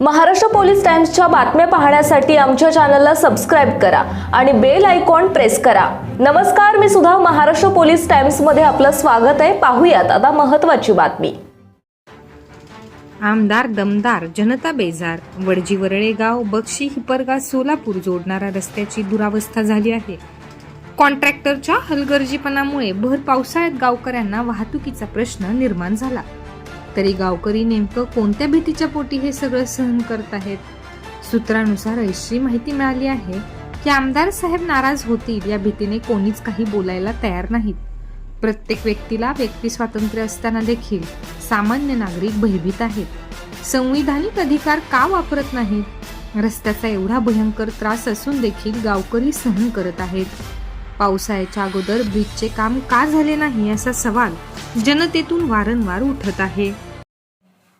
Maharashtra police टाइम्सच्या बातम्या पाहण्यासाठी आमच्या चॅनलला सबस्क्राईब करा आणि बेल आयकॉन प्रेस करा. नमस्कार मी सुद्धा महाराष्ट्र पोलीस टाइम्समध्ये आपलं स्वागत आहे. पाहूयात आता महत्वाची बातमी. आमदार दमदार जनता बेजार. वडजी वरळेगाव बक्षी हिपरगा सोलापूर जोडणाऱ्या रस्त्याची दुरावस्था झाली आहे. कॉन्ट्रॅक्टरच्या हलगर्जीपणामुळे भर पावसाळ्यात गावकऱ्यांना वाहतुकीचा प्रश्न निर्माण झाला. तरी गावकरी नेमकं कोणत्या भीतीच्या पोटी हे सगळं सहन करत आहेत? सूत्रानुसार अशी माहिती मिळाली आहे की आमदार साहेब नाराज होतील या भीतीने कोणीच काही बोलायला तयार नाहीत. प्रत्येक व्यक्तीला व्यक्ती स्वातंत्र्य असताना देखील सामान्य नागरिक भयभीत आहेत. संविधानिक अधिकार का वापरत नाहीत? रस्त्याचा एवढा भयंकर त्रास असून देखील गावकरी सहन करत आहेत. पावसाळ्याच्या अगोदर ब्रिजचे काम का झाले नाही असा सवाल जनतेतून वारंवार उठत आहे.